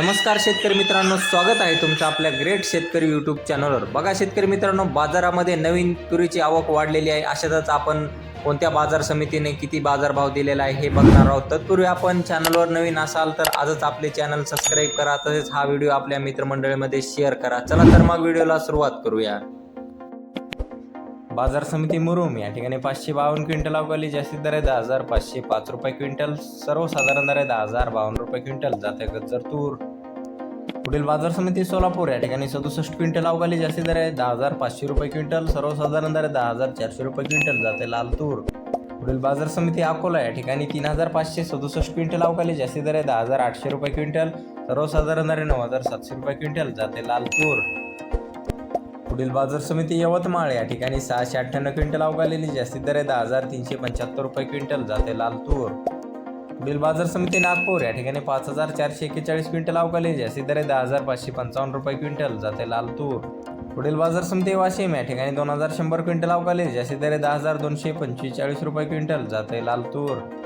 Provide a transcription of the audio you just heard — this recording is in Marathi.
नमस्कार शेतकरी मित्रांनो स्वागत आहे तुमचं आपल्या ग्रेट शेतकरी यूट्यूब चॅनलवर बघा शेतकरी मित्रांनो बाजारामध्ये नवीन तुरीची आवक वाढलेली आहे. अशातच आपण कोणत्या बाजार समितीने किती बाजारभाव दिलेला आहे हे बघणार आहोत. तत्पूर्वी आपण चॅनलवर नवीन असाल तर आजच आपले चॅनल सबस्क्राईब करा. तसेच हा व्हिडिओ आपल्या मित्रमंडळीमध्ये शेअर करा. चला तर मग व्हिडिओला सुरुवात करूया. बाजार समिती मुरुम या ठिकाणी पाचशे बावन्न क्विंटल अवकाली जास्तीत दर आहे दहा हजार पाचशे पाच रुपये क्विंटल. सर्वसाधारण दर आहे दहा हजार बावन्न रुपये क्विंटल. जाते गजर तूर पुढील बाजार समिती सोलापूर या ठिकाणी सदुसष्ट क्विंटल अवकाली जास्तीत दर आहे. दहा हजार पाचशे रुपये क्विंटल सर्वसाधारण दर आहे दहा हजार चारशे रुपये क्विंटल जाते लाल तूर पुढील बाजार समिती अकोला या ठिकाणी तीन हजार पाचशे सदुसष्ट क्विंटल अवकाली जास्ती दर आहे दहा हजार आठशे रुपये क्विंटल सर्वसाधारण दर आहे नऊ हजार सातशे रुपये क्विंटल जाते लाल तूर पुढील बाजार समिती यवतमाळ या ठिकाणी सहाशे अठ्ठ्याण्णव क्विंटल अवकालेली जास्तीत दर आहे दहा हजार तीनशे पंच्याहत्तर रुपये क्विंटल जाते लाल तूर पुढील बाजार समिती नागपूर या ठिकाणी पाच हजार चारशे एक्केचाळीस क्विंटल अवघालेली जास्तीत दरे दहा हजार पाचशे पंचावन्न रुपये क्विंटल जाते लाल तूर. पुढील बाजार समिती वाशिम या ठिकाणी दोन हजार शंभर क्विंटल अवघालेली जास्तीत दरे दहा हजार दोनशे पंचेचाळीस रुपये क्विंटल जाते लाल तूर.